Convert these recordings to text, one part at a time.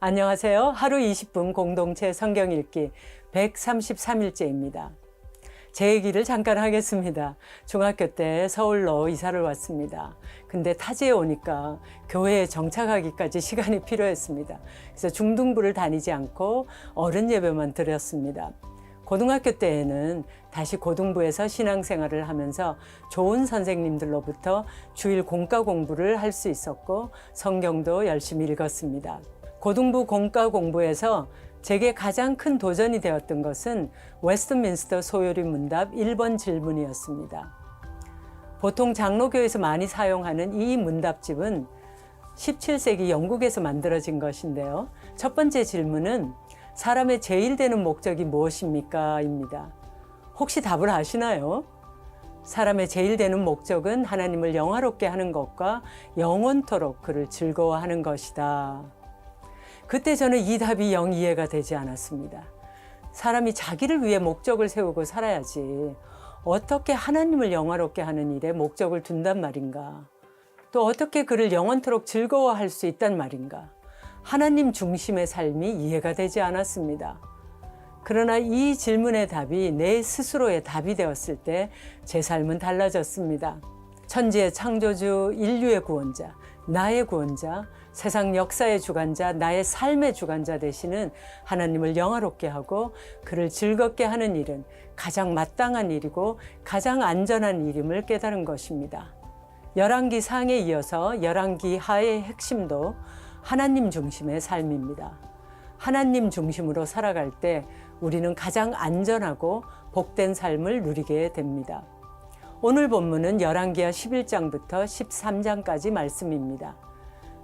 안녕하세요. 하루 20분 공동체 성경 읽기 133일째입니다. 제 얘기를 잠깐 하겠습니다. 중학교 때 서울로 이사를 왔습니다. 근데 타지에 오니까 교회에 정착하기까지 시간이 필요했습니다. 그래서 중등부를 다니지 않고 어른 예배만 드렸습니다. 고등학교 때에는 다시 고등부에서 신앙생활을 하면서 좋은 선생님들로부터 주일 공과 공부를 할 수 있었고 성경도 열심히 읽었습니다. 고등부 공과 공부에서 제게 가장 큰 도전이 되었던 것은 웨스트민스터 소요리 문답 1번 질문이었습니다. 보통 장로교에서 많이 사용하는 이 문답집은 17세기 영국에서 만들어진 것인데요. 첫 번째 질문은 사람의 제일 되는 목적이 무엇입니까? 입니다. 혹시 답을 아시나요? 사람의 제일 되는 목적은 하나님을 영화롭게 하는 것과 영원토록 그를 즐거워하는 것이다. 그때 저는 이 답이 영 이해가 되지 않았습니다. 사람이 자기를 위해 목적을 세우고 살아야지 어떻게 하나님을 영화롭게 하는 일에 목적을 둔단 말인가? 또 어떻게 그를 영원토록 즐거워할 수 있단 말인가? 하나님 중심의 삶이 이해가 되지 않았습니다. 그러나 이 질문의 답이 내 스스로의 답이 되었을 때 제 삶은 달라졌습니다. 천지의 창조주, 인류의 구원자, 나의 구원자, 세상 역사의 주관자, 나의 삶의 주관자 되시는 하나님을 영화롭게 하고 그를 즐겁게 하는 일은 가장 마땅한 일이고 가장 안전한 일임을 깨달은 것입니다. 열왕기 상에 이어서 열왕기 하의 핵심도 하나님 중심의 삶입니다. 하나님 중심으로 살아갈 때 우리는 가장 안전하고 복된 삶을 누리게 됩니다. 오늘 본문은 열왕기하 11장부터 13장까지 말씀입니다.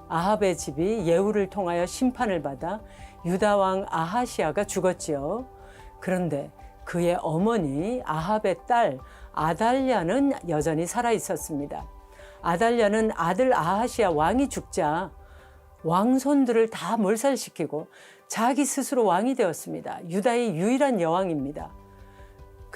아합의 집이 예후를 통하여 심판을 받아 유다 왕 아하시아가 죽었지요. 그런데 그의 어머니 아합의 딸 아달랴는 여전히 살아 있었습니다. 아달랴는 아들 아하시아 왕이 죽자 왕손들을 다 몰살시키고 자기 스스로 왕이 되었습니다. 유다의 유일한 여왕입니다.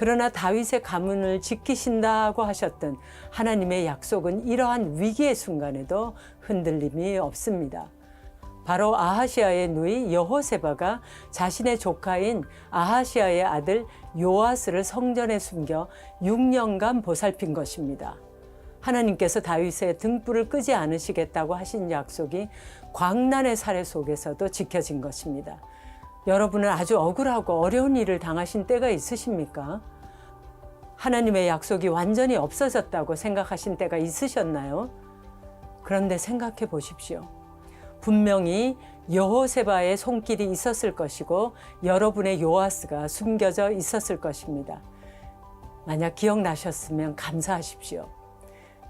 그러나 다윗의 가문을 지키신다고 하셨던 하나님의 약속은 이러한 위기의 순간에도 흔들림이 없습니다. 바로 아하시아의 누이 여호세바가 자신의 조카인 아하시아의 아들 요아스를 성전에 숨겨 6년간 보살핀 것입니다. 하나님께서 다윗의 등불을 끄지 않으시겠다고 하신 약속이 광란의 사례 속에서도 지켜진 것입니다. 여러분은 아주 억울하고 어려운 일을 당하신 때가 있으십니까? 하나님의 약속이 완전히 없어졌다고 생각하신 때가 있으셨나요? 그런데 생각해 보십시오. 분명히 여호세바의 손길이 있었을 것이고 여러분의 요아스가 숨겨져 있었을 것입니다. 만약 기억나셨으면 감사하십시오.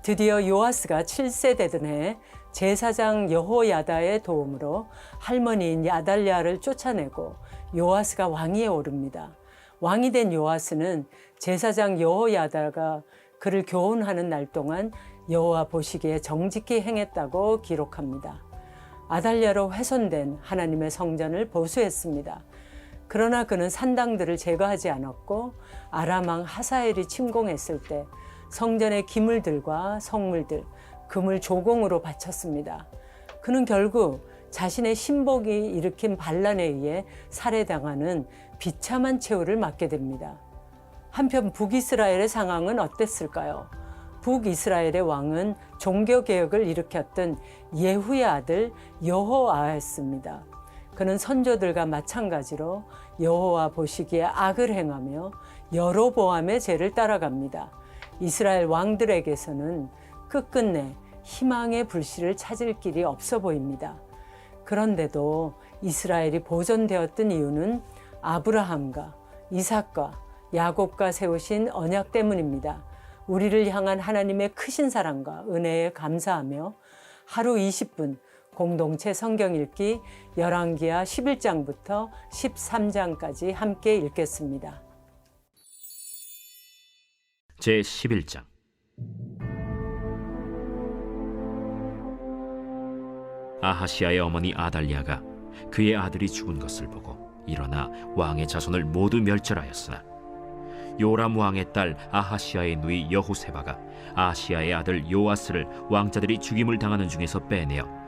드디어 요아스가 7세 되던 해 제사장 여호야다의 도움으로 할머니인 야달랴를 쫓아내고 요아스가 왕위에 오릅니다. 왕이 된 요아스는 제사장 여호야다가 그를 교훈하는 날 동안 여호와 보시기에 정직히 행했다고 기록합니다. 아달랴로 훼손된 하나님의 성전을 보수했습니다. 그러나 그는 산당들을 제거하지 않았고 아람왕 하사엘이 침공했을 때 성전의 기물들과 성물들, 금을 조공으로 바쳤습니다. 그는 결국 자신의 신복이 일으킨 반란에 의해 살해당하는 비참한 최후를 맞게 됩니다. 한편 북이스라엘의 상황은 어땠을까요? 북이스라엘의 왕은 종교개혁을 일으켰던 예후의 아들 여호아였습니다. 그는 선조들과 마찬가지로 여호와 보시기에 악을 행하며 여로보암의 죄를 따라갑니다. 이스라엘 왕들에게서는 끝끝내 희망의 불씨를 찾을 길이 없어 보입니다. 그런데도 이스라엘이 보존되었던 이유는 아브라함과 이삭과 야곱과 세우신 언약 때문입니다. 우리를 향한 하나님의 크신 사랑과 은혜에 감사하며 하루 20분 공동체 성경 읽기 열왕기하 11장부터 13장까지 함께 읽겠습니다. 제 11장 아하시아의 어머니 아달리아가 그의 아들이 죽은 것을 보고 일어나 왕의 자손을 모두 멸절하였으나 요람 왕의 딸 아하시아의 누이 여후세바가 아시아의 아들 요아스를 왕자들이 죽임을 당하는 중에서 빼내어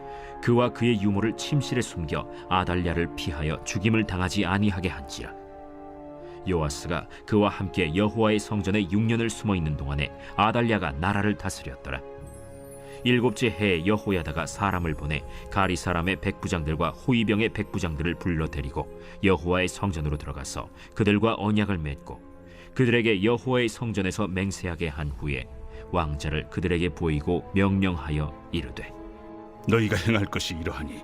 그와 그의 유모를 침실에 숨겨 아달랴를 피하여 죽임을 당하지 아니하게 한지라. 요아스가 그와 함께 여호와의 성전에 6년을 숨어 있는 동안에 아달랴가 나라를 다스렸더라 일곱째 해에 여호야다가 사람을 보내 가리 사람의 백부장들과 호위병의 백부장들을 불러 데리고 여호와의 성전으로 들어가서 그들과 언약을 맺고 그들에게 여호와의 성전에서 맹세하게 한 후에 왕자를 그들에게 보이고 명령하여 이르되 너희가 행할 것이 이러하니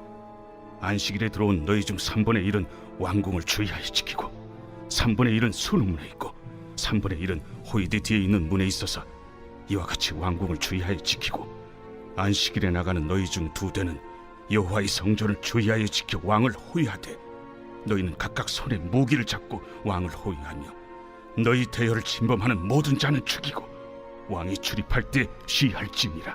안식일에 들어온 너희 중 3분의 1은 왕궁을 주의하여 지키고 3분의 1은 수능문에 있고 3분의 1은 호이드 뒤에 있는 문에 있어서 이와 같이 왕궁을 주의하여 지키고 안식일에 나가는 너희 중 두 대는 여호와의 성전을 주의하여 지켜 왕을 호위하되 너희는 각각 손에 무기를 잡고 왕을 호위하며 너희 대열을 침범하는 모든 자는 죽이고 왕이 출입할 때 시할지니라.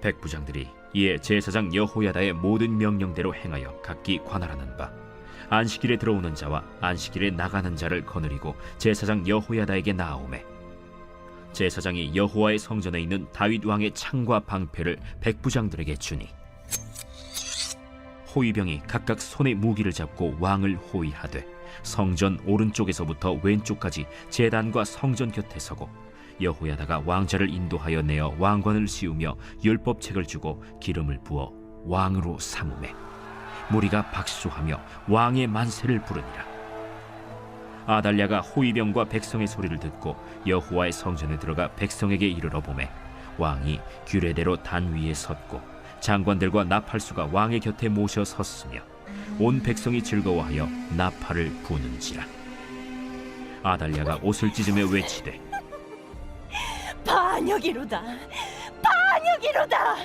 백부장들이 이에 제사장 여호야다의 모든 명령대로 행하여 각기 관할하는 바 안식일에 들어오는 자와 안식일에 나가는 자를 거느리고 제사장 여호야다에게 나아오매 제사장이 여호와의 성전에 있는 다윗 왕의 창과 방패를 백부장들에게 주니 호위병이 각각 손에 무기를 잡고 왕을 호위하되 성전 오른쪽에서부터 왼쪽까지 제단과 성전 곁에 서고 여호야다가 왕자를 인도하여 내어 왕관을 씌우며 율법책을 주고 기름을 부어 왕으로 삼음해 무리가 박수하며 왕의 만세를 부르니라 아달랴가 호위병과 백성의 소리를 듣고 여호와의 성전에 들어가 백성에게 이르러 보매 왕이 규례대로 단 위에 섰고 장관들과 나팔수가 왕의 곁에 모셔 섰으며 온 백성이 즐거워하여 나팔을 부는지라. 아달랴가 옷을 찢으며 외치되 반역이로다. 반역이로다.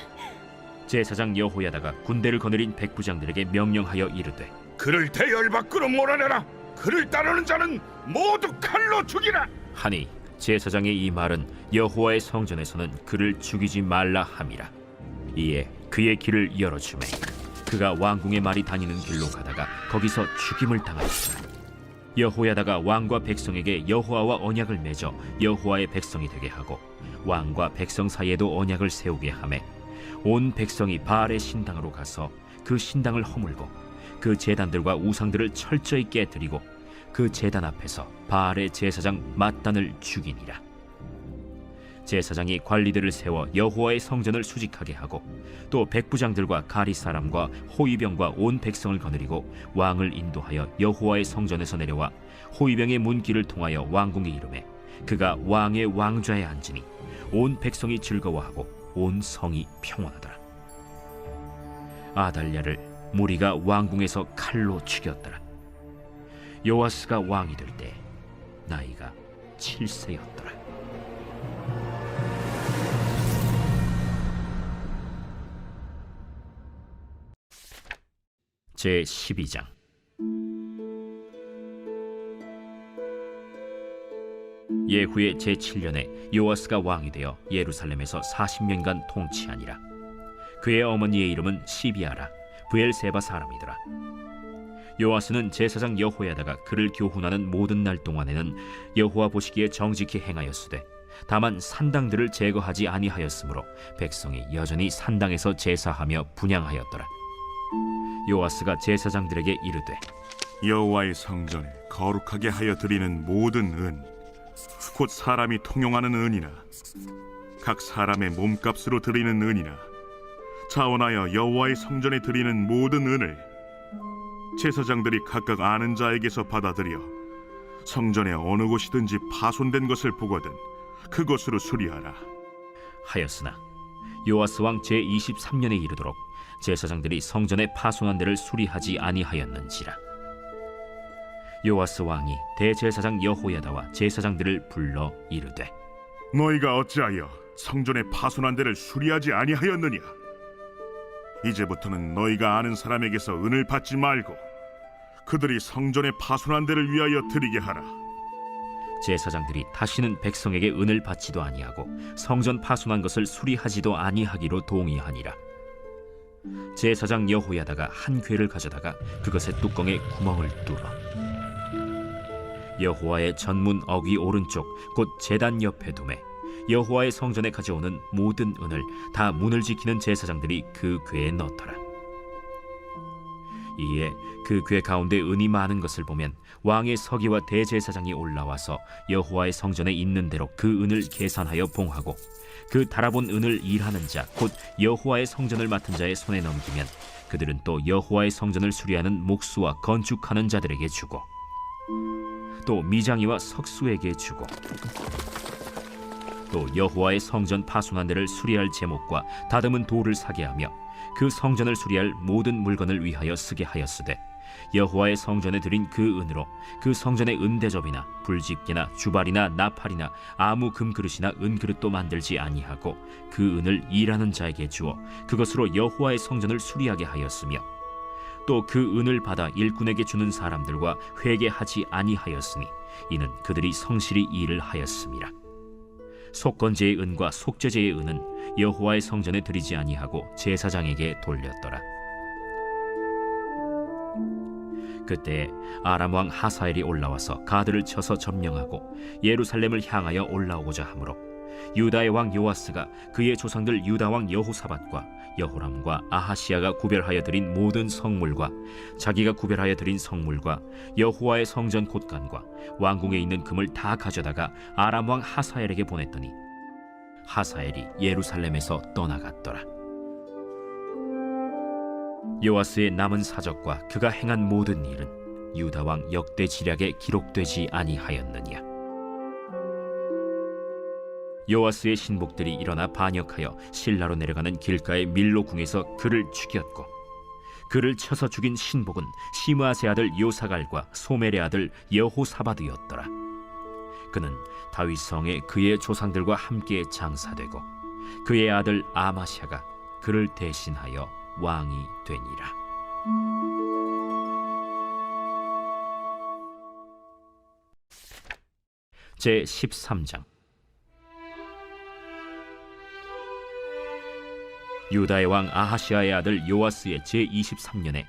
제사장 여호야다가 군대를 거느린 백부장들에게 명령하여 이르되 그를 대열 밖으로 몰아내라. 그를 따르는 자는 모두 칼로 죽이라. 하니 제사장의 이 말은 여호와의 성전에서는 그를 죽이지 말라 함이라 이에 그의 길을 열어주매 그가 왕궁의 말이 다니는 길로 가다가 거기서 죽임을 당하였더라 여호야다가 왕과 백성에게 여호와와 언약을 맺어 여호와의 백성이 되게 하고 왕과 백성 사이에도 언약을 세우게 하매 온 백성이 바알의 신당으로 가서 그 신당을 허물고 그 제단들과 우상들을 철저히 깨뜨리고 그 제단 앞에서 바알의 제사장 mat단을 죽이니라. 제사장이 관리들을 세워 여호와의 성전을 수직하게 하고 또 백부장들과 가리 사람과 호위병과 온 백성을 거느리고 왕을 인도하여 여호와의 성전에서 내려와 호위병의 문길을 통하여 왕궁에 이르매 그가 왕의 왕좌에 앉으니 온 백성이 즐거워하고 온 성이 평온하더라. 아달랴를 무리가 왕궁에서 칼로 죽였더라. 요아스가 왕이 될 때 나이가 7세였더라. 제 12장 예후의 제 7년에 요아스가 왕이 되어 예루살렘에서 40년간 통치하니라. 그의 어머니의 이름은 시비아라 부엘세바 사람이더라. 요아스는 제사장 여호야다가 그를 교훈하는 모든 날 동안에는 여호와 보시기에 정직히 행하였으되 다만 산당들을 제거하지 아니하였으므로 백성이 여전히 산당에서 제사하며 분양하였더라. 요아스가 제사장들에게 이르되 여호와의 성전에 거룩하게 하여 드리는 모든 은, 곧 사람이 통용하는 은이나 각 사람의 몸값으로 드리는 은이나 자원하여 여호와의 성전에 드리는 모든 은을 제사장들이 각각 아는 자에게서 받아들여 성전의 어느 곳이든지 파손된 것을 보거든 그것으로 수리하라. 하였으나 요아스 왕 제 23년에 이르도록 제사장들이 성전의 파손한 데를 수리하지 아니하였는지라 요아스 왕이 대제사장 여호야다와 제사장들을 불러 이르되 너희가 어찌하여 성전의 파손한 데를 수리하지 아니하였느냐? 이제부터는 너희가 아는 사람에게서 은을 받지 말고 그들이 성전의 파손한 데를 위하여 드리게 하라. 제사장들이 다시는 백성에게 은을 받지도 아니하고 성전 파손한 것을 수리하지도 아니하기로 동의하니라. 제사장 여호야다가 한 궤를 가져다가 그것의 뚜껑에 구멍을 뚫어 여호와의 전문 어귀 오른쪽 곧 제단 옆에 두매 여호와의 성전에 가져오는 모든 은을 다 문을 지키는 제사장들이 그 궤에 넣더라. 이에 그 궤 가운데 은이 많은 것을 보면 왕의 서기와 대제사장이 올라와서 여호와의 성전에 있는 대로 그 은을 계산하여 봉하고 그 달아본 은을 일하는 자 곧 여호와의 성전을 맡은 자의 손에 넘기면 그들은 또 여호와의 성전을 수리하는 목수와 건축하는 자들에게 주고 또 미장이와 석수에게 주고 또 여호와의 성전 파손한 데를 수리할 제목과 다듬은 돌을 사게 하며 그 성전을 수리할 모든 물건을 위하여 쓰게 하였으되 여호와의 성전에 드린 그 은으로 그 성전의 은대접이나 불집게나 주발이나 나팔이나 아무 금그릇이나 은그릇도 만들지 아니하고 그 은을 일하는 자에게 주어 그것으로 여호와의 성전을 수리하게 하였으며 또 그 은을 받아 일꾼에게 주는 사람들과 회개하지 아니하였으니 이는 그들이 성실히 일을 하였음이라 속건제의 은과 속죄제의 은은 여호와의 성전에 드리지 아니하고 제사장에게 돌렸더라. 그때 아람 왕 하사엘이 올라와서 가드를 쳐서 점령하고 예루살렘을 향하여 올라오고자 하므로 유다의 왕 요아스가 그의 조상들 유다 왕 여호사밧과 여호람과 아하시아가 구별하여 드린 모든 성물과 자기가 구별하여 드린 성물과 여호와의 성전 곳간과 왕궁에 있는 금을 다 가져다가 아람 왕 하사엘에게 보냈더니 하사엘이 예루살렘에서 떠나갔더라. 요아스의 남은 사적과 그가 행한 모든 일은 유다 왕 역대 지략에 기록되지 아니하였느냐. 요아스의 신복들이 일어나 반역하여 신라로 내려가는 길가의 밀로 궁에서 그를 죽였고 그를 쳐서 죽인 신복은 시므아세 아들 요사갈과 소멜의 아들 여호사바드였더라. 그는 다윗 성에 그의 조상들과 함께 장사되고 그의 아들 아마샤가 그를 대신하여 왕이 되니라. 제 13장 유다의 왕 아하시아의 아들 요아스의 제 23년에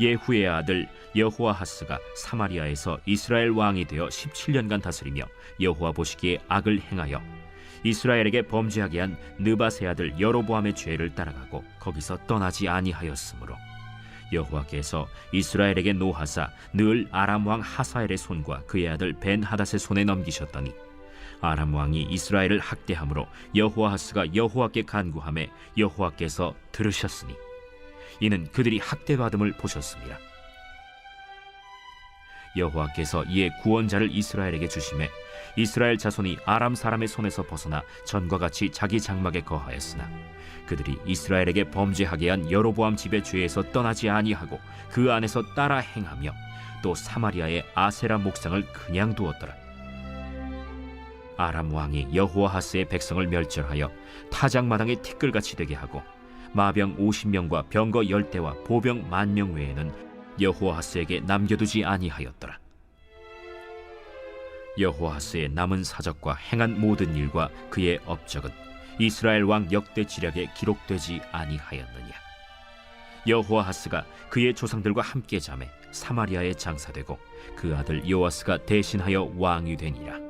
예후의 아들 여호아하스가 사마리아에서 이스라엘 왕이 되어 17년간 다스리며 여호와 보시기에 악을 행하여 이스라엘에게 범죄하게 한 느바세 아들 여로보암의 죄를 따라가고 거기서 떠나지 아니하였으므로 여호와께서 이스라엘에게 노하사 늘 아람 왕 하사엘의 손과 그의 아들 벤 하닷의 손에 넘기셨더니 아람 왕이 이스라엘을 학대함으로 여호아하스가 여호와께 간구함에 여호와께서 들으셨으니 이는 그들이 학대받음을 보셨습니다. 여호와께서 이에 구원자를 이스라엘에게 주심에 이스라엘 자손이 아람 사람의 손에서 벗어나 전과 같이 자기 장막에 거하였으나 그들이 이스라엘에게 범죄하게 한 여로보암 집의 죄에서 떠나지 아니하고 그 안에서 따라 행하며 또 사마리아의 아세라 목상을 그냥 두었더라. 아람 왕이 여호아하스의 백성을 멸절하여 타작마당에 티끌같이 되게 하고 마병 50명과 병거 10대와 보병 만 명 외에는 여호아하스에게 남겨두지 아니하였더라. 여호아하스의 남은 사적과 행한 모든 일과 그의 업적은 이스라엘 왕 역대 지략에 기록되지 아니하였느냐. 여호아하스가 그의 조상들과 함께 잠에 사마리아에 장사되고 그 아들 요아스가 대신하여 왕이 되니라.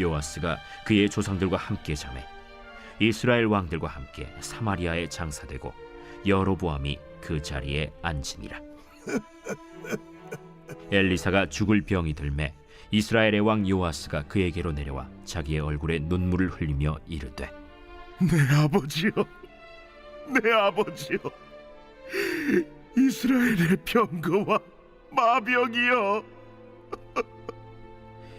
요아스가 그의 조상들과 함께 잠에 이스라엘 왕들과 함께 사마리아에 장사되고 여로보암이 그 자리에 앉으니라. 엘리사가 죽을 병이 들매 이스라엘의 왕 요아스가 그에게로 내려와 자기의 얼굴에 눈물을 흘리며 이르되 내 아버지여, 내 아버지여, 이스라엘의 병거와 마병이여.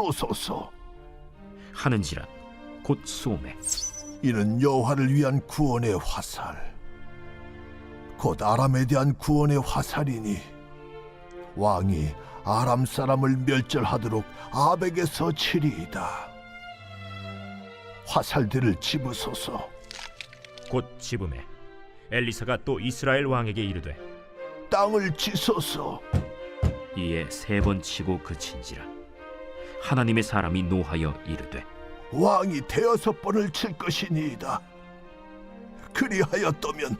쏘소서 하는지라 곧 쏘매 이는 여호와를 위한 구원의 화살 곧 아람에 대한 구원의 화살이니 왕이 아람 사람을 멸절하도록 아벡에서 치리이다. 화살들을 집으소서. 곧 집음에 엘리사가 또 이스라엘 왕에게 이르되 땅을 치소서. 이에 세 번 치고 그친지라 하나님의 사람이 노하여 이르되 왕이 대여섯 번을 칠 것이니이다. 그리하였다면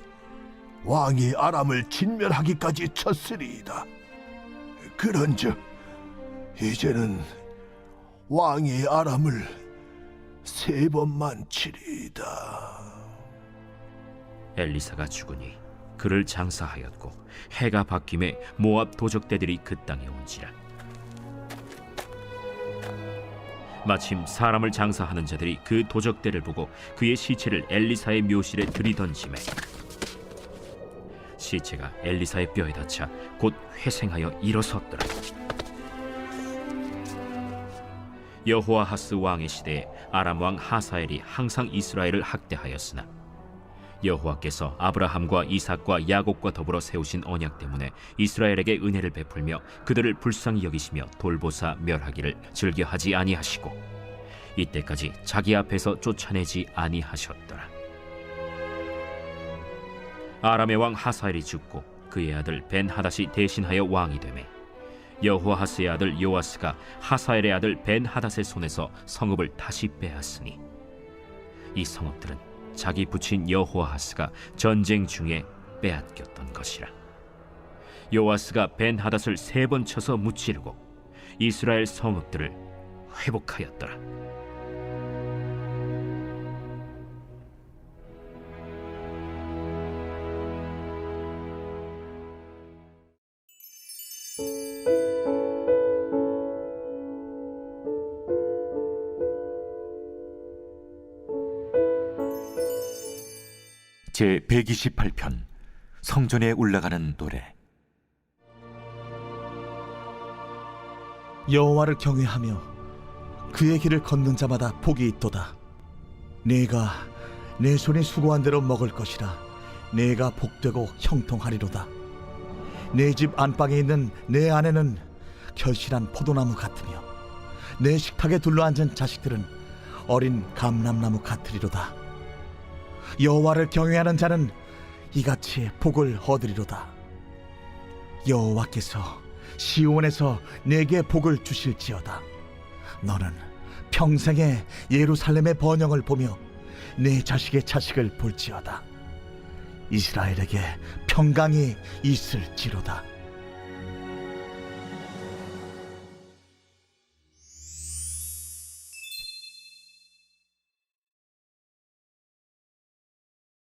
왕이 아람을 진멸하기까지 쳤으리이다. 그런즉 이제는 왕이 아람을 세 번만 치리이다. 엘리사가 죽으니 그를 장사하였고 해가 바뀜에 모압 도적대들이 그 땅에 온지라 마침 사람을 장사하는 자들이 그 도적대를 보고 그의 시체를 엘리사의 묘실에 들이던지매 시체가 엘리사의 뼈에 닿자 곧 회생하여 일어섰더라. 여호아하스 왕의 시대에 아람 왕 하사엘이 항상 이스라엘을 학대하였으나 여호와께서 아브라함과 이삭과 야곱과 더불어 세우신 언약 때문에 이스라엘에게 은혜를 베풀며 그들을 불쌍히 여기시며 돌보사 멸하기를 즐겨하지 아니하시고 이때까지 자기 앞에서 쫓아내지 아니하셨더라. 아람의 왕 하사엘이 죽고 그의 아들 벤 하닷이 대신하여 왕이 되매 여호아하스의 아들 요아스가 하사엘의 아들 벤 하닷의 손에서 성읍을 다시 빼앗으니 이 성읍들은 자기 부친 여호아하스가 전쟁 중에 빼앗겼던 것이라. 요아스가 벤 하닷을 세 번 쳐서 무찌르고 이스라엘 성읍들을 회복하였더라. 제 128편 성전에 올라가는 노래 여호와를 경외하며 그의 길을 걷는 자마다 복이 있도다. 내가 내 손이 수고한 대로 먹을 것이라. 내가 복되고 형통하리로다. 내 집 안방에 있는 내 아내는 결실한 포도나무 같으며 내 식탁에 둘러앉은 자식들은 어린 감람나무 같으리로다. 여호와를 경외하는 자는 이같이 복을 얻으리로다. 여호와께서 시온에서 내게 복을 주실지어다. 너는 평생에 예루살렘의 번영을 보며 내 자식의 자식을 볼지어다. 이스라엘에게 평강이 있을지로다.